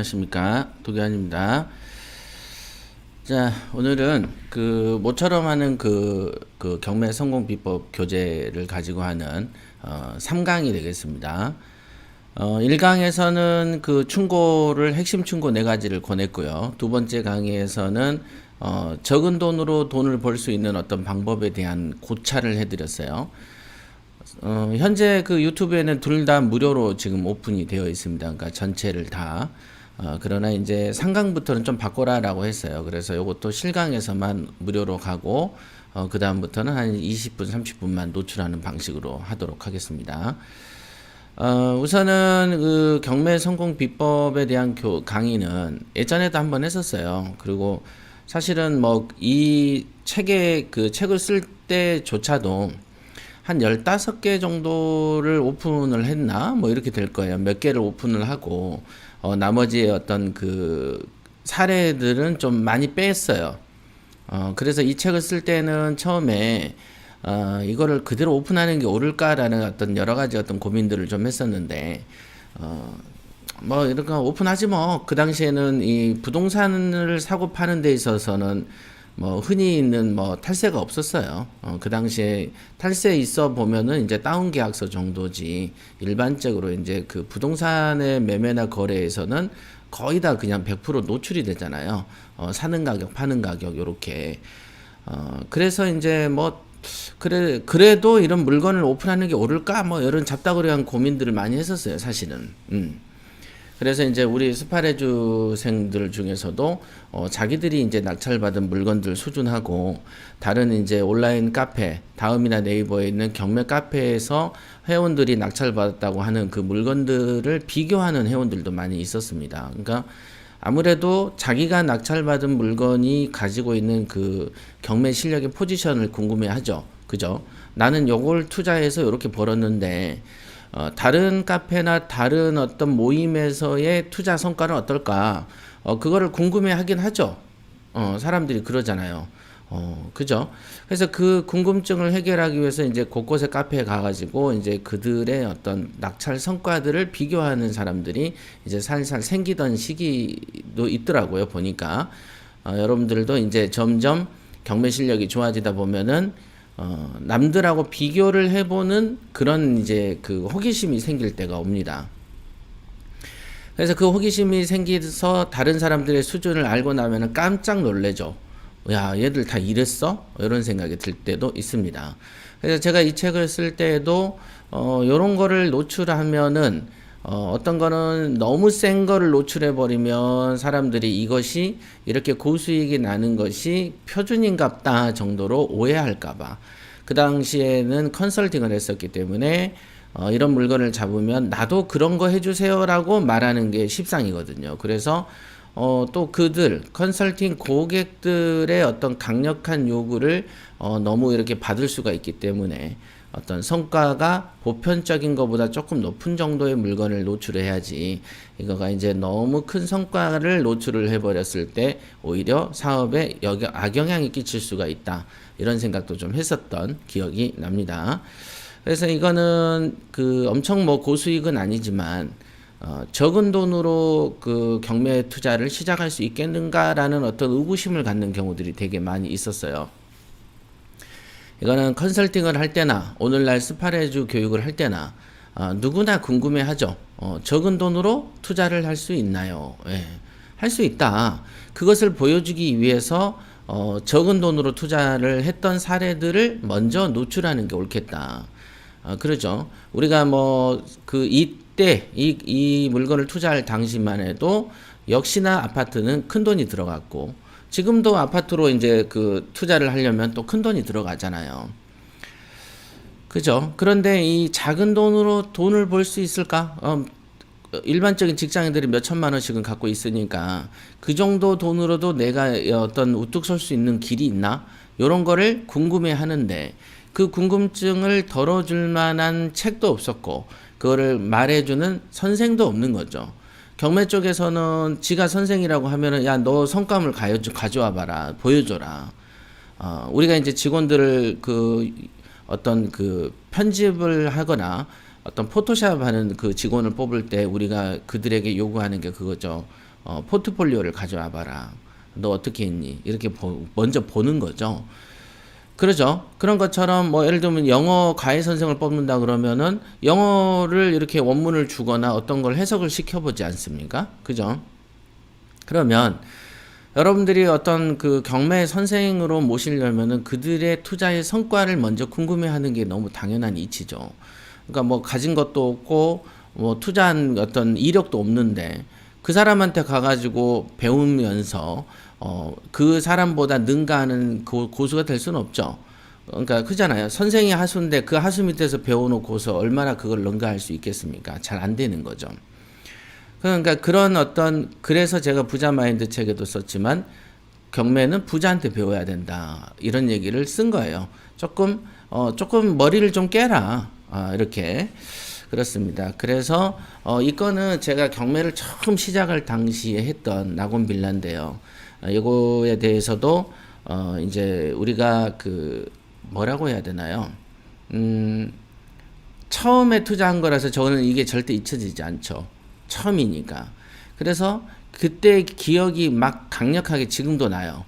안녕하십니까 도교환입니다. 자 오늘은 그 모처럼 하는 그, 그 경매 성공 비법 교재를 가지고 하는 어, 3강이 되겠습니다. 어, 1강에서는 그 충고를 핵심 충고 네 가지를 권했고요. 두 번째 강의에서는 어, 적은 돈으로 돈을 벌 수 있는 어떤 방법에 대한 고찰을 해드렸어요. 어, 현재 그 유튜브에는 둘 다 무료로 지금 오픈이 되어 있습니다. 그러니까 전체를 다. 어, 그러나 이제 상강부터는 좀 바꿔라라고 했어요. 그래서 이것도 실강에서만 무료로 가고 어, 그 다음부터는 한 20분, 30분만 노출하는 방식으로 하도록 하겠습니다. 어, 우선은 그 경매 성공 비법에 대한 교, 강의는 예전에도 한번 했었어요. 그리고 사실은 뭐 이 책에 그 책을 쓸 때조차도 한 15개 정도를 오픈을 했나? 뭐 이렇게 될 거예요. 몇 개를 오픈을 하고, 어, 나머지 어떤 그 사례들은 좀 많이 뺐어요. 어, 그래서 이 책을 쓸 때는 처음에, 어, 이거를 그대로 오픈하는 게 옳을까라는 어떤 여러 가지 어떤 고민들을 좀 했었는데, 어, 뭐, 이렇게 오픈하지 뭐. 그 당시에는 이 부동산을 사고 파는 데 있어서는 뭐 흔히 있는 뭐 탈세가 없었어요. 어, 그 당시에 탈세 있어 보면은 이제 다운 계약서 정도지 일반적으로 이제 그 부동산의 매매나 거래에서는 거의 다 그냥 100% 노출이 되잖아요. 어, 사는 가격, 파는 가격 요렇게. 어, 그래서 이제 뭐 그래 그래도 이런 물건을 오픈하는 게 옳을까 뭐 이런 잡다구리한 고민들을 많이 했었어요, 사실은. 음. 그래서 이제 우리 스파레주생들 중에서도 어, 자기들이 이제 낙찰받은 물건들 수준하고 다른 이제 온라인 카페, 다음이나 네이버에 있는 경매 카페에서 회원들이 낙찰받았다고 하는 그 물건들을 비교하는 회원들도 많이 있었습니다. 그러니까 아무래도 자기가 낙찰받은 물건이 가지고 있는 그 경매 실력의 포지션을 궁금해 하죠. 그죠? 나는 요걸 투자해서 이렇게 벌었는데 어, 다른 카페나 다른 어떤 모임에서의 투자 성과는 어떨까? 어, 그거를 궁금해 하긴 하죠. 어, 사람들이 그러잖아요. 어, 그죠? 그래서 그 궁금증을 해결하기 위해서 이제 곳곳에 카페에 가가지고 이제 그들의 어떤 낙찰 성과들을 비교하는 사람들이 이제 살살 생기던 시기도 있더라고요, 보니까. 어, 여러분들도 이제 점점 경매 실력이 좋아지다 보면은 어, 남들하고 비교를 해보는 그런 이제 그 호기심이 생길 때가 옵니다. 그래서 그 호기심이 생기서 다른 사람들의 수준을 알고 나면은 깜짝 놀래죠. 야, 얘들 다 이랬어? 이런 생각이 들 때도 있습니다. 그래서 제가 이 책을 쓸 때에도 어, 요런 거를 노출하면은 어, 어떤 거는 너무 센 거를 노출해 버리면 사람들이 이것이 이렇게 고수익이 나는 것이 표준인갑다 정도로 오해할까봐 그 당시에는 컨설팅을 했었기 때문에 어, 이런 물건을 잡으면 나도 그런 거 해주세요라고 말하는 게 십상이거든요. 그래서 어, 또 그들 컨설팅 고객들의 어떤 강력한 요구를 어, 너무 이렇게 받을 수가 있기 때문에 어떤 성과가 보편적인 것보다 조금 높은 정도의 물건을 노출해야지 이거가 이제 너무 큰 성과를 노출을 해버렸을 때 오히려 사업에 여겨, 악영향이 끼칠 수가 있다 이런 생각도 좀 했었던 기억이 납니다. 그래서 이거는 그 엄청 뭐 고수익은 아니지만 어, 적은 돈으로 그 경매 투자를 시작할 수 있겠는가라는 어떤 의구심을 갖는 경우들이 되게 많이 있었어요. 이거는 컨설팅을 할 때나 오늘날 스파레주 교육을 할 때나 어, 누구나 궁금해하죠. 어, 적은 돈으로 투자를 할 수 있나요? 예, 할 수 있다. 그것을 보여주기 위해서 어, 적은 돈으로 투자를 했던 사례들을 먼저 노출하는 게 옳겠다. 어, 그러죠. 우리가 뭐 그 이때 이, 이 물건을 투자할 당시만 해도 역시나 아파트는 큰 돈이 들어갔고 지금도 아파트로 이제 그 투자를 하려면 또 큰 돈이 들어가잖아요. 그죠? 그런데 이 작은 돈으로 돈을 벌 수 있을까? 어, 일반적인 직장인들이 몇 천만 원씩은 갖고 있으니까 그 정도 돈으로도 내가 어떤 우뚝 설 수 있는 길이 있나? 요런 거를 궁금해 하는데 그 궁금증을 덜어줄 만한 책도 없었고 그거를 말해주는 선생도 없는 거죠. 경매 쪽에서는 지가 선생이라고 하면은 야 너 성감을 가져와 봐라 보여줘라. 어, 우리가 이제 직원들을 그 어떤 그 편집을 하거나 어떤 포토샵 하는 그 직원을 뽑을 때 우리가 그들에게 요구하는 게 그거죠. 어, 포트폴리오를 가져와 봐라. 너 어떻게 했니? 이렇게 보- 먼저 보는 거죠. 그러죠. 그런 것처럼 뭐 예를 들면 영어 과외 선생을 뽑는다 그러면은 영어를 이렇게 원문을 주거나 어떤 걸 해석을 시켜보지 않습니까? 그죠? 그러면 여러분들이 어떤 그 경매 선생으로 모시려면은 그들의 투자의 성과를 먼저 궁금해하는 게 너무 당연한 이치죠. 그러니까 뭐 가진 것도 없고 뭐 투자한 어떤 이력도 없는데 그 사람한테 가가지고 배우면서 어 그 사람보다 능가하는 고, 고수가 될 수는 없죠. 그러니까 그잖아요. 선생이 하수인데 그 하수 밑에서 배워놓고서 얼마나 그걸 능가할 수 있겠습니까? 잘 안 되는 거죠. 그러니까 그런 어떤 그래서 제가 부자 마인드 책에도 썼지만 경매는 부자한테 배워야 된다 이런 얘기를 쓴 거예요. 조금 어 조금 머리를 좀 깨라 아, 이렇게 그렇습니다. 그래서 어 이거는 제가 경매를 처음 시작할 당시에 했던 낙원 빌라인데요. 어, 이거에 대해서도 어 이제 우리가 그 뭐라고 해야 되나요? 음 처음에 투자한 거라서 저는 이게 절대 잊혀지지 않죠. 처음이니까. 그래서 그때 기억이 막 강력하게 지금도 나요.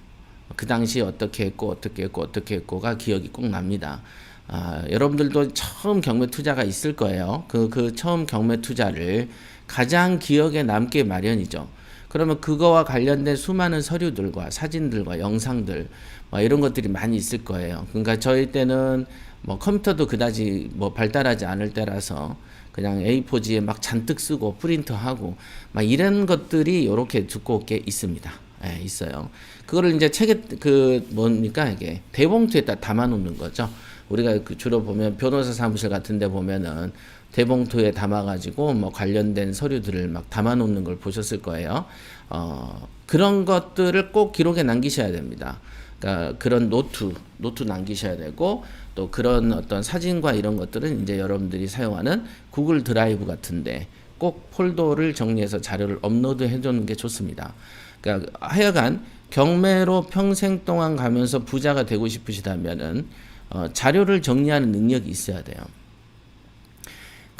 그 당시 어떻게 했고 어떻게 했고 어떻게 했고가 기억이 꼭 납니다. 아, 여러분들도 처음 경매 투자가 있을 거예요. 그, 그 처음 경매 투자를 가장 기억에 남게 마련이죠. 그러면 그거와 관련된 수많은 서류들과 사진들과 영상들 뭐 이런 것들이 많이 있을 거예요. 그러니까 저희 때는 뭐 컴퓨터도 그다지 뭐 발달하지 않을 때라서 그냥 A4지에 막 잔뜩 쓰고 프린트하고 막 이런 것들이 요렇게 두껍게 있습니다. 예, 있어요. 그거를 이제 책에 그 뭡니까 이게 대봉투에다 담아 놓는 거죠. 우리가 그 주로 보면 변호사 사무실 같은 데 보면은 대봉투에 담아 가지고 뭐 관련된 서류들을 막 담아 놓는 걸 보셨을 거예요. 어, 그런 것들을 꼭 기록에 남기셔야 됩니다. 그러니까 그런 노트, 노트 남기셔야 되고 또 그런 어떤 사진과 이런 것들은 이제 여러분들이 사용하는 구글 드라이브 같은데 꼭 폴더를 정리해서 자료를 업로드 해두는 게 좋습니다. 그러니까 하여간 경매로 평생 동안 가면서 부자가 되고 싶으시다면은 어, 자료를 정리하는 능력이 있어야 돼요.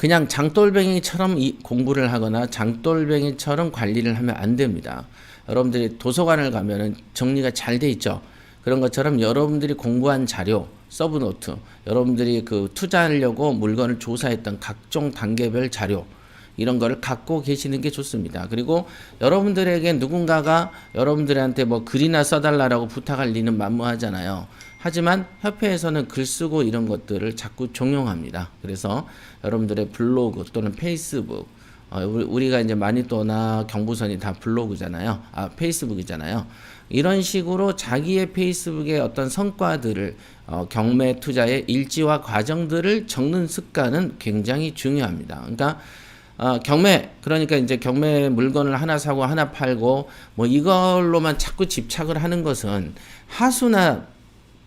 그냥 장돌뱅이처럼 이 공부를 하거나 장돌뱅이처럼 관리를 하면 안 됩니다. 여러분들이 도서관을 가면은 정리가 잘 돼 있죠. 그런 것처럼 여러분들이 공부한 자료, 서브노트, 여러분들이 그 투자하려고 물건을 조사했던 각종 단계별 자료, 이런 거를 갖고 계시는 게 좋습니다. 그리고 여러분들에게 누군가가 여러분들한테 뭐 글이나 써달라라고 부탁할 리는 만무하잖아요. 하지만 협회에서는 글 쓰고 이런 것들을 자꾸 종용합니다. 그래서 여러분들의 블로그 또는 페이스북, 어, 우리- 우리가 이제 마니또나 경부선이 다 블로그잖아요. 아, 페이스북이잖아요. 이런 식으로 자기의 페이스북의 어떤 성과들을 어, 경매 투자의 일지와 과정들을 적는 습관은 굉장히 중요합니다. 그러니까 어, 경매 그러니까 이제 경매 물건을 하나 사고 하나 팔고 뭐 이걸로만 자꾸 집착을 하는 것은 하수나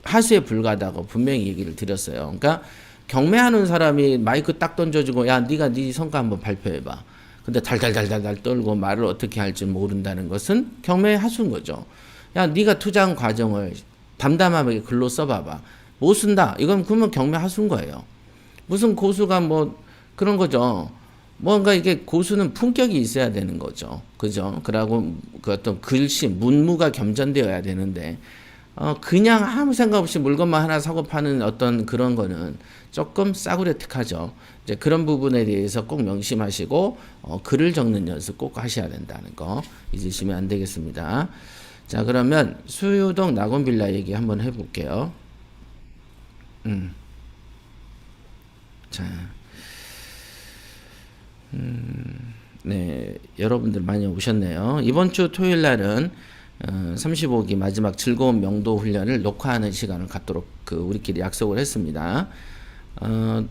하수에 불과하다고 분명히 얘기를 드렸어요. 그러니까 경매하는 사람이 마이크 딱 던져주고 야 네가 네 성과 한번 발표해봐. 근데 달달달달달 떨고 말을 어떻게 할지 모른다는 것은 경매의 하수인 거죠. 야 네가 투자한 과정을 담담하게 글로 써봐봐. 못 쓴다. 이건 그러면 경매 하수인 거예요. 무슨 고수가 뭐 그런 거죠. 뭔가 이게 고수는 품격이 있어야 되는 거죠. 그죠? 그러고 그 어떤 글씨, 문무가 겸전되어야 되는데, 어, 그냥 아무 생각 없이 물건만 하나 사고 파는 어떤 그런 거는 조금 싸구려틱하죠. 이제 그런 부분에 대해서 꼭 명심하시고, 어, 글을 적는 연습 꼭 하셔야 된다는 거 잊으시면 안 되겠습니다. 자, 그러면 수유동 낙원빌라 얘기 한번 해볼게요. 음. 자. 네, 여러분들 많이 오셨네요. 이번 주 토요일 날은 어, 35기 마지막 즐거운 명도 훈련을 녹화하는 시간을 갖도록 그 우리끼리 약속을 했습니다. 어,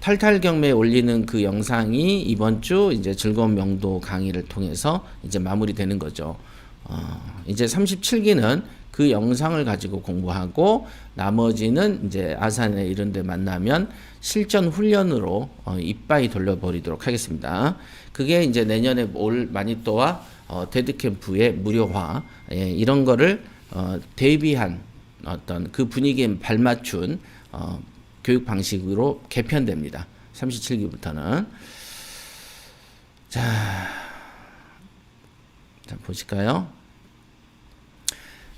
탈탈 경매에 올리는 그 영상이 이번 주 이제 즐거운 명도 강의를 통해서 이제 마무리되는 거죠. 어, 이제 37기는 그 영상을 가지고 공부하고 나머지는 이제 아산에 이런 데 만나면 실전 훈련으로 어, 이빠이 돌려버리도록 하겠습니다. 그게 이제 내년에 올 마니또와 어, 데드캠프의 무료화 예, 이런 거를 어, 대비한 어떤 그 분위기에 발맞춘 어, 교육 방식으로 개편됩니다. 37기부터는 자 자, 보실까요?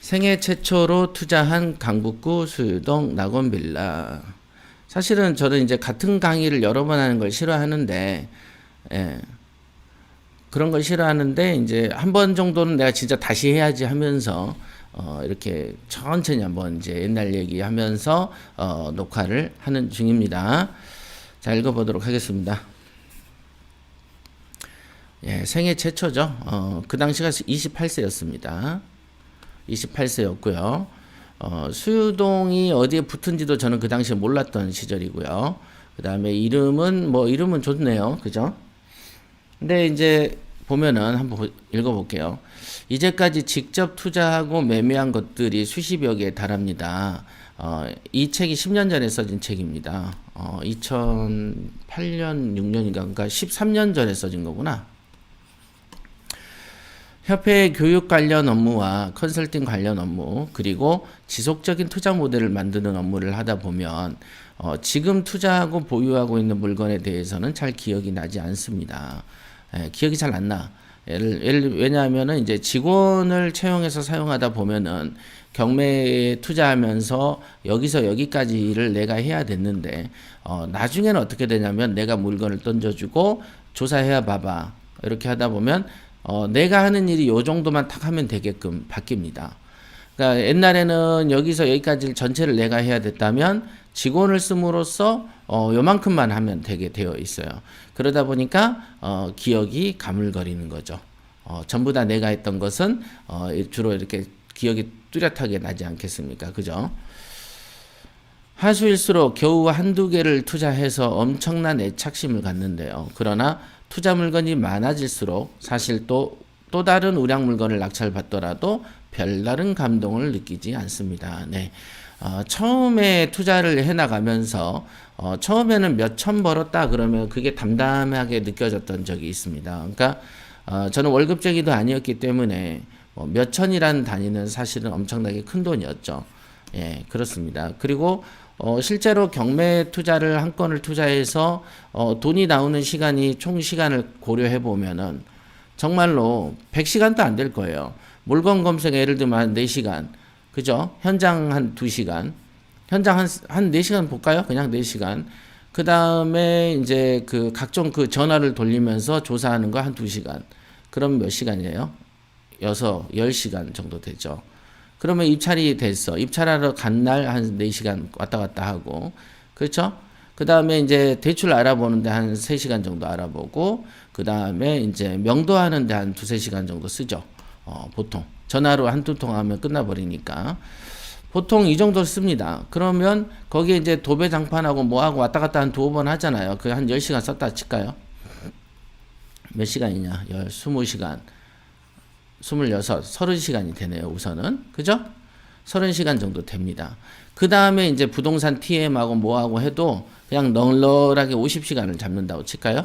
생애 최초로 투자한 강북구 수유동 낙원 빌라. 사실은 저는 이제 같은 강의를 여러 번 하는 걸 싫어하는데, 예. 그런 걸 싫어하는데, 이제 한 번 정도는 내가 진짜 다시 해야지 하면서, 어, 이렇게 천천히 한번 이제 옛날 얘기 하면서, 어, 녹화를 하는 중입니다. 자, 읽어보도록 하겠습니다. 예, 생애 최초죠. 어, 그 당시가 28세였습니다. 28세였고요. 어, 수유동이 어디에 붙은지도 저는 그 당시에 몰랐던 시절이고요. 그 다음에 이름은 뭐 이름은 좋네요. 그죠? 근데 이제 보면은 한번 보- 읽어볼게요. 이제까지 직접 투자하고 매매한 것들이 수십여 개에 달합니다. 어, 이 책이 10년 전에 써진 책입니다. 어, 2008년, 6년인가, 그러니까 13년 전에 써진 거구나. 협회의 교육 관련 업무와 컨설팅 관련 업무 그리고 지속적인 투자 모델을 만드는 업무를 하다 보면 어, 지금 투자하고 보유하고 있는 물건에 대해서는 잘 기억이 나지 않습니다. 예, 기억이 잘 안 나. 예를, 예를 왜냐하면은 이제 직원을 채용해서 사용하다 보면은 경매에 투자하면서 여기서 여기까지 일을 내가 해야 됐는데 어, 나중에는 어떻게 되냐면 내가 물건을 던져주고 조사해야 봐봐 이렇게 하다 보면 어, 내가 하는 일이 요 정도만 탁 하면 되게끔 바뀝니다. 그러니까 옛날에는 여기서 여기까지 전체를 내가 해야 됐다면 직원을 씀으로써 어, 요만큼만 하면 되게 되어 있어요. 그러다 보니까 어, 기억이 가물거리는 거죠. 어, 전부 다 내가 했던 것은 어, 주로 이렇게 기억이 뚜렷하게 나지 않겠습니까? 그죠? 하수일수록 겨우 한두 개를 투자해서 엄청난 애착심을 갖는데요. 그러나 투자 물건이 많아질수록 사실 또, 또 다른 우량 물건을 낙찰받더라도 별다른 감동을 느끼지 않습니다. 네. 어, 처음에 투자를 해 나가면서 어, 처음에는 몇 천 벌었다 그러면 그게 담담하게 느껴졌던 적이 있습니다. 그러니까 어, 저는 월급쟁이도 아니었기 때문에 뭐 몇 천이라는 단위는 사실은 엄청나게 큰 돈이었죠. 예, 그렇습니다. 그리고 어, 실제로 경매 투자를 한 건을 투자해서 어, 돈이 나오는 시간이 총 시간을 고려해 보면은 정말로 100시간도 안 될 거예요. 물건 검색 예를 들면 한 4시간. 그죠? 현장 한 2시간. 현장 한, 한 4시간 볼까요? 그냥 4시간. 그 다음에 이제 그 각종 그 전화를 돌리면서 조사하는 거 한 2시간. 그럼 몇 시간이에요? 여섯, 10시간 정도 되죠. 그러면 입찰이 됐어. 입찰하러 간 날 한 4시간 왔다 갔다 하고. 그렇죠? 그 다음에 이제 대출 알아보는데 한 3시간 정도 알아보고, 그 다음에 이제 명도하는데 한 두세 시간 정도 쓰죠. 어, 보통. 전화로 한두 통 하면 끝나버리니까. 보통 이 정도 씁니다. 그러면 거기에 이제 도배 장판하고 뭐하고 왔다 갔다 한 두어 번 하잖아요. 그 한 10시간 썼다 칠까요? 몇 시간이냐? 10, 20시간. 26, 30시간이 되네요, 우선은. 그죠? 30시간 정도 됩니다. 그 다음에 이제 부동산 TM하고 뭐하고 해도 그냥 널널하게 50시간을 잡는다고 칠까요?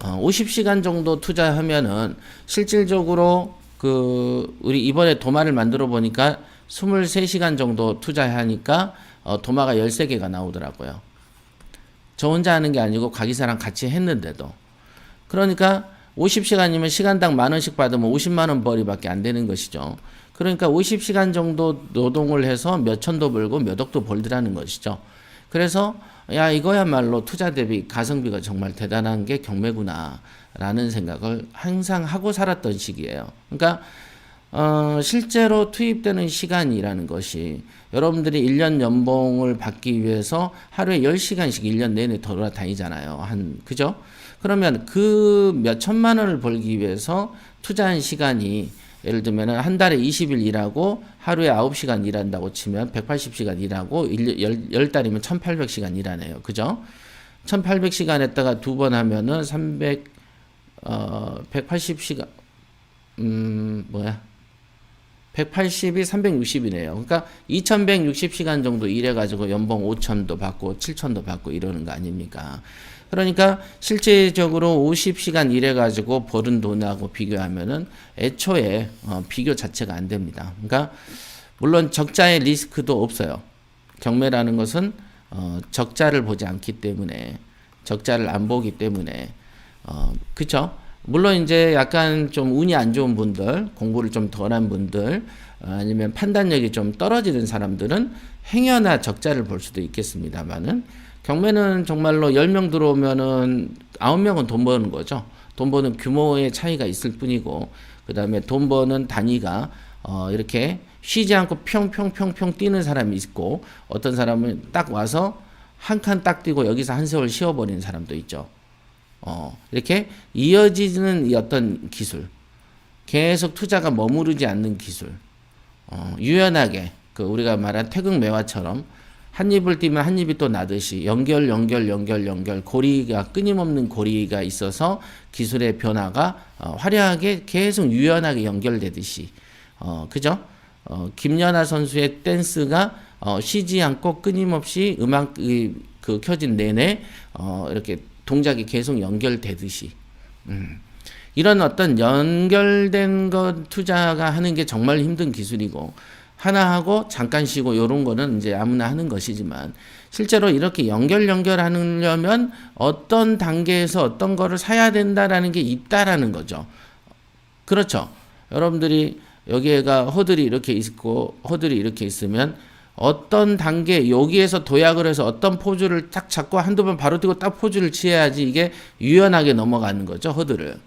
어, 50시간 정도 투자하면은 실질적으로 그 우리 이번에 도마를 만들어 보니까 23시간 정도 투자하니까 어, 도마가 13개가 나오더라고요. 저 혼자 하는 게 아니고 가기사랑 같이 했는데도. 그러니까 50시간이면 시간당 만 원씩 받으면 50만 원 벌이밖에 안 되는 것이죠. 그러니까 50시간 정도 노동을 해서 몇 천도 벌고 몇 억도 벌더라는 것이죠. 그래서 야 이거야말로 투자 대비 가성비가 정말 대단한 게 경매구나 라는 생각을 항상 하고 살았던 시기예요. 그러니까 어, 실제로 투입되는 시간이라는 것이 여러분들이 1년 연봉을 받기 위해서 하루에 10시간씩 1년 내내 돌아다니잖아요. 한, 그죠? 그러면 그 몇 천만 원을 벌기 위해서 투자한 시간이 예를 들면 한 달에 20일 일하고 하루에 9시간 일한다고 치면 180시간 일하고 10, 10 달이면 1800시간 일하네요. 그죠? 1800시간 했다가 두 번 하면은 300, 어, 180시간, 음, 뭐야. 180이 360이네요. 그러니까 2160시간 정도 일해가지고 연봉 5천도 받고 7천도 받고 이러는 거 아닙니까? 그러니까 실제적으로 50시간 일해가지고 버는 돈하고 비교하면은 애초에 어, 비교 자체가 안 됩니다. 그러니까 물론 적자의 리스크도 없어요. 경매라는 것은 어, 적자를 보지 않기 때문에 적자를 안 보기 때문에 어, 그쵸? 물론 이제 약간 좀 운이 안 좋은 분들, 공부를 좀 덜한 분들, 어, 아니면 판단력이 좀 떨어지는 사람들은 행여나 적자를 볼 수도 있겠습니다만은 경매는 정말로 10명 들어오면은 9명은 돈 버는 거죠. 돈 버는 규모의 차이가 있을 뿐이고 그다음에 돈 버는 단위가 어 이렇게 쉬지 않고 평평평평 뛰는 사람이 있고 어떤 사람은 딱 와서 한 칸 딱 뛰고 여기서 한 세월 쉬어버리는 사람도 있죠. 어, 이렇게 이어지는 이 어떤 기술, 계속 투자가 머무르지 않는 기술, 어, 유연하게 그 우리가 말한 태극 매화처럼 한 입을 띄면 한 입이 또 나듯이 연결 연결 연결 연결 고리가 끊임없는 고리가 있어서 기술의 변화가 어, 화려하게 계속 유연하게 연결되듯이 어, 그죠? 어, 김연아 선수의 댄스가 어, 쉬지 않고 끊임없이 음악 이, 그 켜진 내내 어, 이렇게 동작이 계속 연결되듯이 음. 이런 어떤 연결된 것 투자가 하는 게 정말 힘든 기술이고 하나 하고 잠깐 쉬고 이런 거는 이제 아무나 하는 것이지만 실제로 이렇게 연결 연결하려면 어떤 단계에서 어떤 거를 사야 된다라는 게 있다라는 거죠. 그렇죠. 여러분들이 여기에가 허들이 이렇게 있고 허들이 이렇게 있으면 어떤 단계 여기에서 도약을 해서 어떤 포즈를 딱 잡고 한두 번 바로 뛰고 딱 포즈를 취해야지 이게 유연하게 넘어가는 거죠 허들을.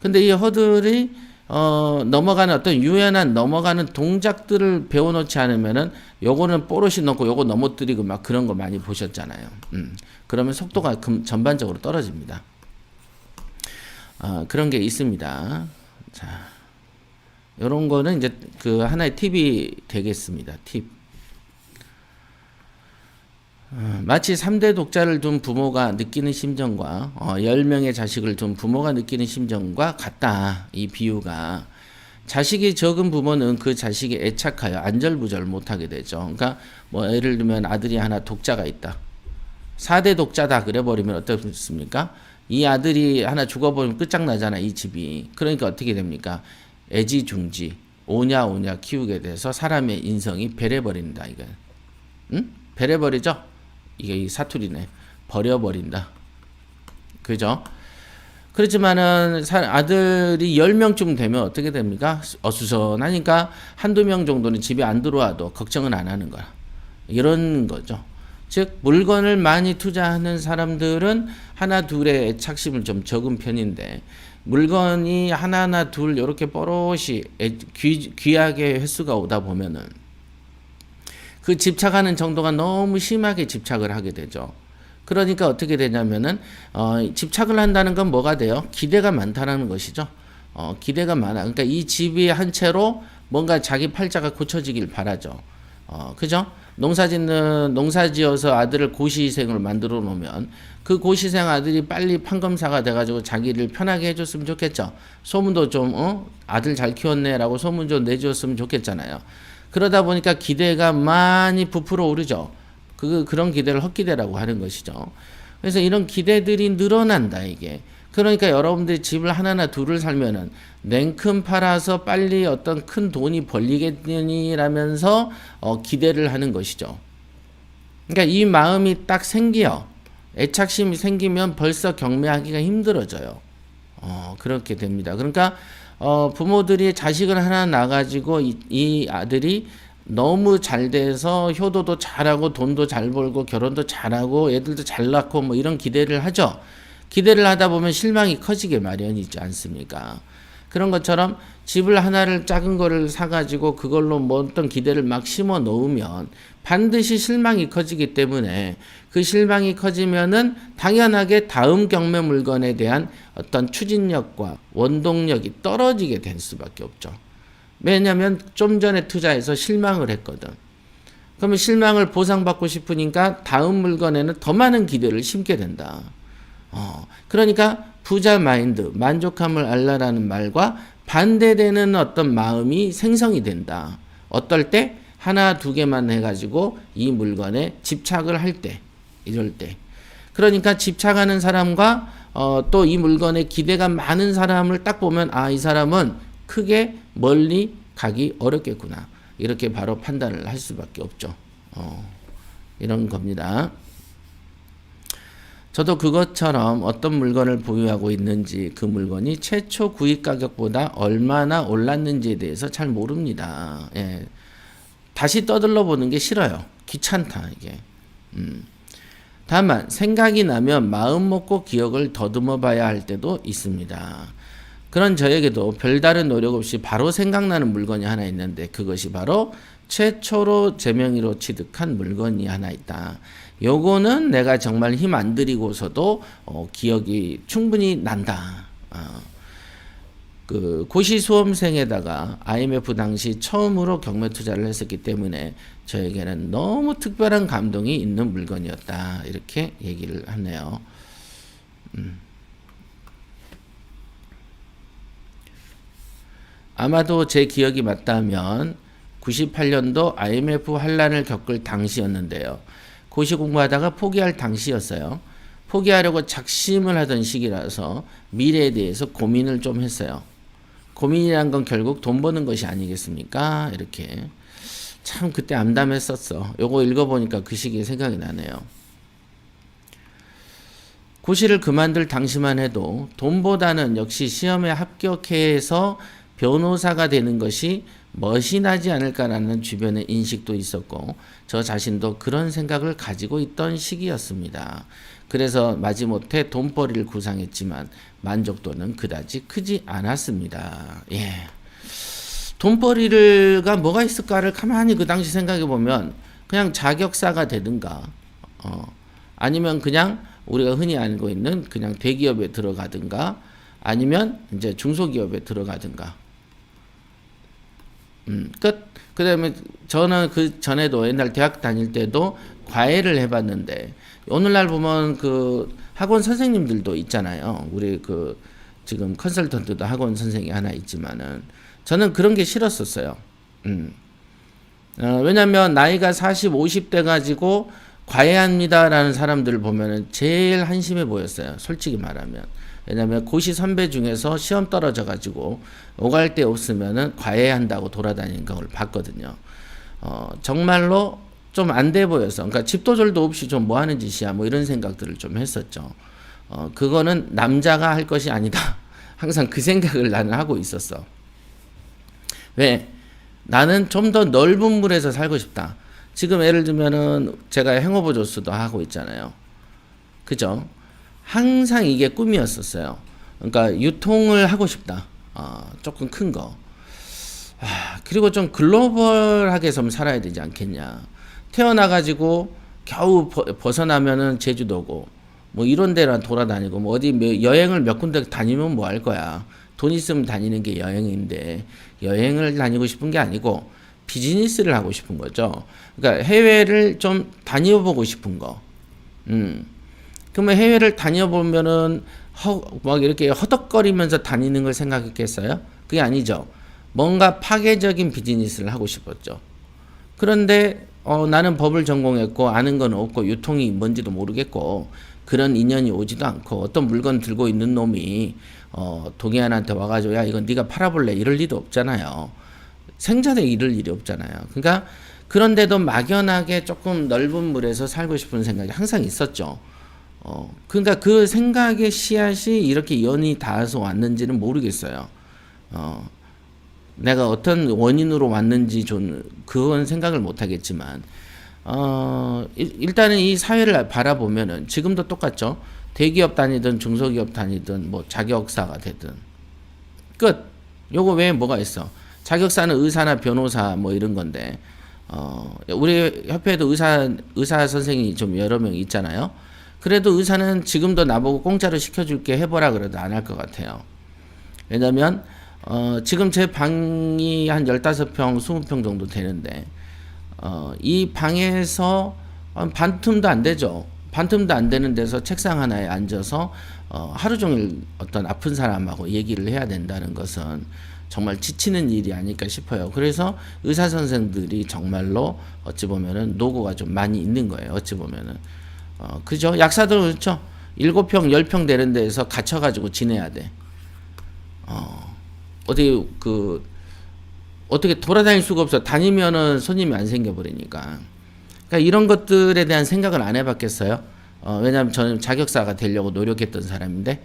근데 이 허들이 어, 넘어가는 어떤 유연한 넘어가는 동작들을 배워놓지 않으면은 요거는 뽀롯이 넣고 요거 넘어뜨리고 막 그런 거 많이 보셨잖아요. 음. 그러면 속도가 금, 전반적으로 떨어집니다. 어, 그런 게 있습니다. 자, 요런 거는 이제 그 하나의 팁이 되겠습니다. 팁. 어, 마치 3대 독자를 둔 부모가 느끼는 심정과 어, 10명의 자식을 둔 부모가 느끼는 심정과 같다. 이 비유가. 자식이 적은 부모는 그 자식이 애착하여 안절부절 못하게 되죠. 그러니까 뭐 예를 들면 아들이 하나 독자가 있다. 4대 독자다 그래버리면 어떻습니까? 이 아들이 하나 죽어버리면 끝장나잖아 이 집이. 그러니까 어떻게 됩니까? 애지중지 오냐 오냐 키우게 돼서 사람의 인성이 배려버린다 이거. 응? 배려버리죠? 이게 이 사투리네. 버려버린다. 그죠? 그렇지만은 아들이 10명쯤 되면 어떻게 됩니까? 어수선하니까 한두 명 정도는 집에 안 들어와도 걱정은 안 하는 거야. 이런 거죠. 즉 물건을 많이 투자하는 사람들은 하나 둘의 애착심을 좀 적은 편인데 물건이 하나나 둘 이렇게 뽀롯이 귀, 귀하게 횟수가 오다 보면은 그 집착하는 정도가 너무 심하게 집착을 하게 되죠. 그러니까 어떻게 되냐면은 어, 집착을 한다는 건 뭐가 돼요? 기대가 많다라는 것이죠. 어, 기대가 많아. 그러니까 이 집이 한 채로 뭔가 자기 팔자가 고쳐지길 바라죠. 어, 그죠? 농사 짓는 농사 지어서 아들을 고시생을 만들어 놓으면 그 고시생 아들이 빨리 판검사가 돼가지고 자기를 편하게 해줬으면 좋겠죠. 소문도 좀 어? 아들 잘 키웠네라고 소문 좀 내줬으면 좋겠잖아요. 그러다 보니까 기대가 많이 부풀어 오르죠. 그 그런 기대를 헛기대라고 하는 것이죠. 그래서 이런 기대들이 늘어난다 이게. 그러니까 여러분들이 집을 하나나 둘을 살면은 냉큼 팔아서 빨리 어떤 큰 돈이 벌리겠니라면서 어, 기대를 하는 것이죠. 그러니까 이 마음이 딱 생겨 애착심이 생기면 벌써 경매하기가 힘들어져요. 어, 그렇게 됩니다. 그러니까 어, 부모들이 자식을 하나 낳아가지고 이, 이 아들이 너무 잘 돼서 효도도 잘하고 돈도 잘 벌고 결혼도 잘하고 애들도 잘 낳고 뭐 이런 기대를 하죠. 기대를 하다 보면 실망이 커지게 마련이지 않습니까? 그런 것처럼 집을 하나를 작은 거를 사가지고 그걸로 뭐 어떤 기대를 막 심어 놓으면 반드시 실망이 커지기 때문에 그 실망이 커지면은 당연하게 다음 경매 물건에 대한 어떤 추진력과 원동력이 떨어지게 될 수밖에 없죠. 왜냐하면 좀 전에 투자해서 실망을 했거든. 그러면 실망을 보상받고 싶으니까 다음 물건에는 더 많은 기대를 심게 된다. 어, 그러니까 부자 마인드, 만족함을 알라라는 말과 반대되는 어떤 마음이 생성이 된다. 어떨 때? 하나, 두 개만 해가지고 이 물건에 집착을 할 때, 이럴 때. 그러니까 집착하는 사람과 어, 또 이 물건에 기대가 많은 사람을 딱 보면 아, 이 사람은 크게 멀리 가기 어렵겠구나. 이렇게 바로 판단을 할 수밖에 없죠. 어, 이런 겁니다. 저도 그것처럼 어떤 물건을 보유하고 있는지 그 물건이 최초 구입 가격보다 얼마나 올랐는지에 대해서 잘 모릅니다. 예. 다시 떠들러 보는 게 싫어요. 귀찮다, 이게. 음. 다만, 생각이 나면 마음 먹고 기억을 더듬어 봐야 할 때도 있습니다. 그런 저에게도 별다른 노력 없이 바로 생각나는 물건이 하나 있는데 그것이 바로 최초로 제 명의로 취득한 물건이 하나 있다. 요거는 내가 정말 힘 안 들이고서도 어, 기억이 충분히 난다. 어. 그 고시 수험생에다가 IMF 당시 처음으로 경매 투자를 했었기 때문에 저에게는 너무 특별한 감동이 있는 물건이었다. 이렇게 얘기를 하네요. 음. 아마도 제 기억이 맞다면 98년도 IMF 환란을 겪을 당시였는데요. 고시 공부하다가 포기할 당시였어요. 포기하려고 작심을 하던 시기라서 미래에 대해서 고민을 좀 했어요. 고민이란 건 결국 돈 버는 것이 아니겠습니까? 이렇게. 참 그때 암담했었어. 요거 읽어보니까 그 시기에 생각이 나네요. 고시를 그만둘 당시만 해도 돈보다는 역시 시험에 합격해서 변호사가 되는 것이 나지 않을까라는 주변의 인식도 있었고 저 자신도 그런 생각을 가지고 있던 시기였습니다. 그래서 마지못해 돈벌이를 구상했지만 만족도는 그다지 크지 않았습니다. 예. 돈벌이를가 뭐가 있을까를 가만히 그 당시 생각해 보면 그냥 자격사가 되든가 어, 아니면 그냥 우리가 흔히 알고 있는 그냥 대기업에 들어가든가 아니면 이제 중소기업에 들어가든가 음, 끝. 그 다음에 저는 그 전에도 옛날 대학 다닐 때도 과외를 해봤는데, 오늘날 보면 그 학원 선생님들도 있잖아요. 우리 그 지금 컨설턴트도 학원 선생이 하나 있지만은, 저는 그런 게 싫었었어요. 음. 어, 왜냐면 나이가 40, 50대 가지고 과외합니다라는 사람들을 보면은 제일 한심해 보였어요. 솔직히 말하면. 왜냐면 고시 선배 중에서 시험 떨어져 가지고 오갈 데 없으면은 과외한다고 돌아다니는 걸 봤거든요. 어, 정말로 좀 안 돼 보여서 그러니까 집도절도 없이 좀 뭐 하는 짓이야 뭐 이런 생각들을 좀 했었죠. 어, 그거는 남자가 할 것이 아니다. 항상 그 생각을 나는 하고 있었어. 왜? 나는 좀 더 넓은 물에서 살고 싶다. 지금 예를 들면은 제가 행어버 조스도 하고 있잖아요. 그죠? 항상 이게 꿈이었었어요. 그러니까 유통을 하고 싶다. 어, 조금 큰 거. 아, 그리고 좀 글로벌하게 좀 살아야 되지 않겠냐. 태어나가지고 겨우 벗어나면은 제주도고, 뭐 이런 데랑 돌아다니고, 뭐 어디 여행을 몇 군데 다니면 뭐 할 거야. 돈 있으면 다니는 게 여행인데, 여행을 다니고 싶은 게 아니고, 비즈니스를 하고 싶은 거죠. 그러니까 해외를 좀 다녀보고 싶은 거. 음. 그러면 해외를 다녀보면은 허, 막 이렇게 허덕거리면서 다니는 걸 생각했겠어요? 그게 아니죠. 뭔가 파괴적인 비즈니스를 하고 싶었죠. 그런데 어, 나는 법을 전공했고 아는 건 없고 유통이 뭔지도 모르겠고 그런 인연이 오지도 않고 어떤 물건 들고 있는 놈이 어, 동해안한테 와가지고 야 이건 네가 팔아볼래 이럴 리도 없잖아요. 생전에 이럴 일이 없잖아요. 그러니까 그런데도 막연하게 조금 넓은 물에서 살고 싶은 생각이 항상 있었죠. 어, 그러니까 그 생각의 씨앗이 이렇게 연이 닿아서 왔는지는 모르겠어요. 어, 내가 어떤 원인으로 왔는지 좀 그건 생각을 못 하겠지만 어, 일단은 이 사회를 바라보면은 지금도 똑같죠. 대기업 다니든 중소기업 다니든 뭐 자격사가 되든 끝. 요거 외에 뭐가 있어? 자격사는 의사나 변호사 뭐 이런 건데 어, 우리 협회에도 의사 의사 선생이 좀 여러 명 있잖아요. 그래도 의사는 지금도 나보고 공짜로 시켜줄게 해보라 그래도 안 할 것 같아요. 왜냐면, 어, 지금 제 방이 한 15평, 20평 정도 되는데, 어, 이 방에서 반틈도 안 되죠. 반틈도 안 되는 데서 책상 하나에 앉아서 어, 하루 종일 어떤 아픈 사람하고 얘기를 해야 된다는 것은 정말 지치는 일이 아닐까 싶어요. 그래서 의사 선생들이 정말로 어찌 보면은 노고가 좀 많이 있는 거예요. 어찌 보면은. 어, 그죠? 약사들 그렇죠? 일곱 평, 열평 되는 데에서 갇혀가지고 지내야 돼. 어, 어떻게, 그, 어떻게 돌아다닐 수가 없어. 다니면은 손님이 안 생겨버리니까. 그러니까 이런 것들에 대한 생각을 안 해봤겠어요? 어, 왜냐하면 저는 자격사가 되려고 노력했던 사람인데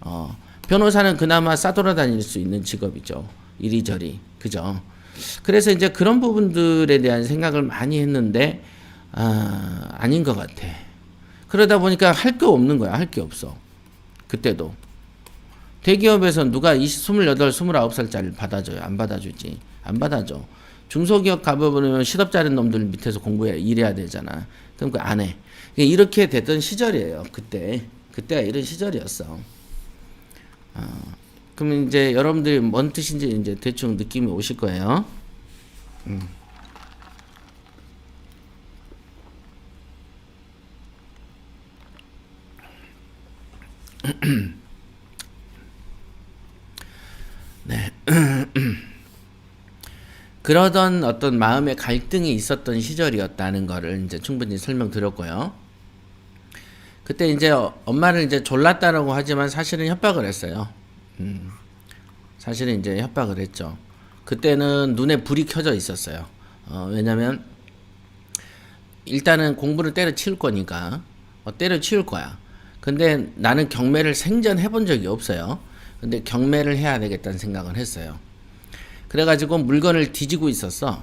어, 변호사는 그나마 싸돌아다닐 수 있는 직업이죠. 이리저리 그죠. 그래서 이제 그런 부분들에 대한 생각을 많이 했는데 아, 아닌 것 같아. 그러다 보니까 할 게 없는 거야. 할 게 없어. 그때도 대기업에서 누가 20, 28, 29살짜리를 받아줘요? 안 받아주지. 안 받아줘. 중소기업 가보면 시덥잖은 놈들 밑에서 공부해 일해야 되잖아. 그럼 그 안 해. 이렇게 됐던 시절이에요. 그때 그때가 이런 시절이었어. 어, 그러면 이제 여러분들이 뭔 뜻인지 이제 대충 느낌이 오실 거예요. 음. 네. 그러던 어떤 마음의 갈등이 있었던 시절이었다는 거를 이제 충분히 설명드렸고요. 그때 이제 엄마를 이제 졸랐다라고 하지만 사실은 협박을 했어요. 음, 사실은 이제 협박을 했죠. 그때는 눈에 불이 켜져 있었어요. 어, 왜냐면 일단은 공부를 때려치울 거니까 어, 때려치울 거야. 근데 나는 경매를 생전 해본 적이 없어요. 근데 경매를 해야 되겠다는 생각을 했어요. 그래가지고 물건을 뒤지고 있었어.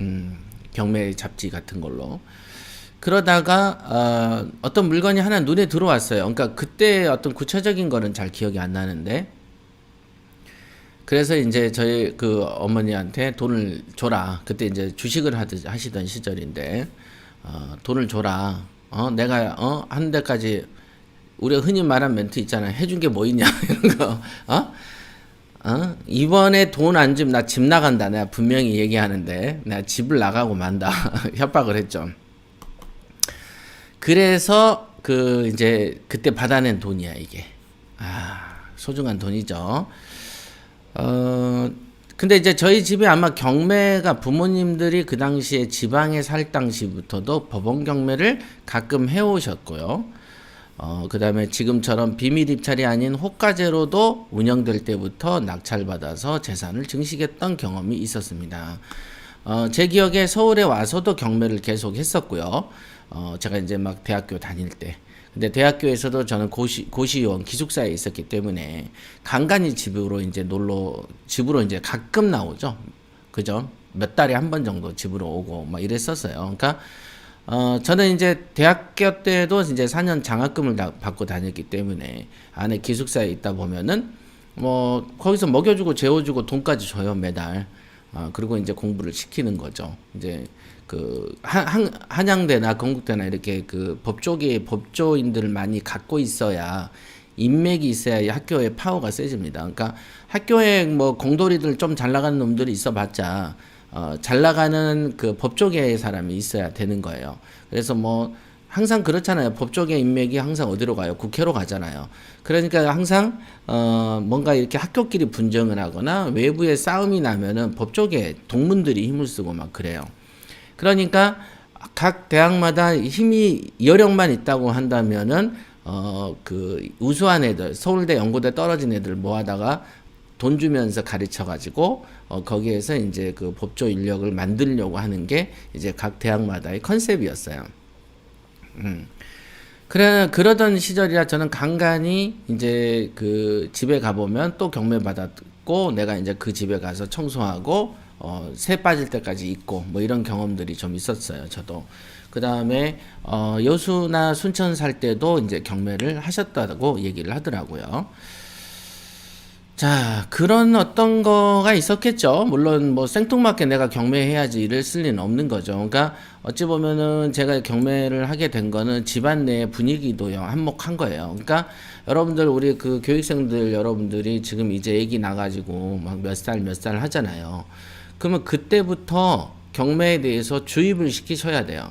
음, 경매 잡지 같은 걸로. 그러다가 어, 어떤 물건이 하나 눈에 들어왔어요. 그러니까 그때 어떤 구체적인 거는 잘 기억이 안 나는데 그래서 이제 저희 그 어머니한테 돈을 줘라. 그때 이제 주식을 하듯 하시던 시절인데 어, 돈을 줘라. 어, 내가 어, 한 대까지 우리가 흔히 말한 멘트 있잖아요. 해준 게 뭐 있냐 이런 거. 어? 어? 이번에 돈 안 주면 나 집 나간다. 내가 분명히 얘기하는데 내가 집을 나가고 만다. 협박을 했죠. 그래서 그 이제 그때 받아낸 돈이야 이게. 아 소중한 돈이죠. 어 근데 이제 저희 집에 아마 경매가 부모님들이 그 당시에 지방에 살 당시부터도 법원 경매를 가끔 해오셨고요. 어, 그 다음에 지금처럼 비밀 입찰이 아닌 호가제로도 운영될 때부터 낙찰받아서 재산을 증식했던 경험이 있었습니다. 어, 제 기억에 서울에 와서도 경매를 계속 했었고요. 어, 제가 이제 막 대학교 다닐 때. 근데 대학교에서도 저는 고시, 고시원 기숙사에 있었기 때문에 간간히 집으로 이제 놀러, 집으로 이제 가끔 나오죠. 그죠? 몇 달에 한 번 정도 집으로 오고 막 이랬었어요. 그러니까 어, 저는 이제 대학교 때도 이제 4년 장학금을 다 받고 다녔기 때문에 안에 기숙사에 있다 보면은 뭐 거기서 먹여주고 재워주고 돈까지 줘요 매달. 어, 그리고 이제 공부를 시키는 거죠. 이제 그 한, 한, 한양대나 건국대나 이렇게 그 법조계 법조인들을 많이 갖고 있어야 인맥이 있어야 이 학교의 파워가 세집니다. 그러니까 학교에 뭐 공돌이들 좀 잘 나가는 놈들이 있어봤자 어, 잘 나가는 그 법조계의 사람이 있어야 되는 거예요. 그래서 뭐 항상 그렇잖아요. 법조계 인맥이 항상 어디로 가요? 국회로 가잖아요. 그러니까 항상 어 뭔가 이렇게 학교끼리 분쟁을 하거나 외부에 싸움이 나면은 법조계 동문들이 힘을 쓰고 막 그래요. 그러니까 각 대학마다 힘이 여력만 있다고 한다면은 어 그 우수한 애들 서울대 연고대 떨어진 애들 모아다가 돈 주면서 가르쳐 가지고 어 거기에서 이제 그 법조 인력을 만들려고 하는 게 이제 각 대학마다의 컨셉이었어요. 음. 그래 그러던 시절이라 저는 간간히 이제 그 집에 가 보면 또 경매 받았고 내가 이제 그 집에 가서 청소하고 어, 새 빠질 때까지 있고 뭐 이런 경험들이 좀 있었어요. 저도 그 다음에 어, 여수나 순천 살 때도 이제 경매를 하셨다고 얘기를 하더라고요. 자, 그런 어떤 거가 있었겠죠. 물론 뭐 생뚱맞게 내가 경매해야지 이럴 쓸 리는 없는 거죠. 그러니까 어찌 보면은 제가 경매를 하게 된 거는 집안 내 분위기도 한몫한 거예요. 그러니까 여러분들 우리 그 교육생들 여러분들이 지금 이제 애기 나가지고 막 몇 살 몇 살 하잖아요. 그러면 그때부터 경매에 대해서 주입을 시키셔야 돼요.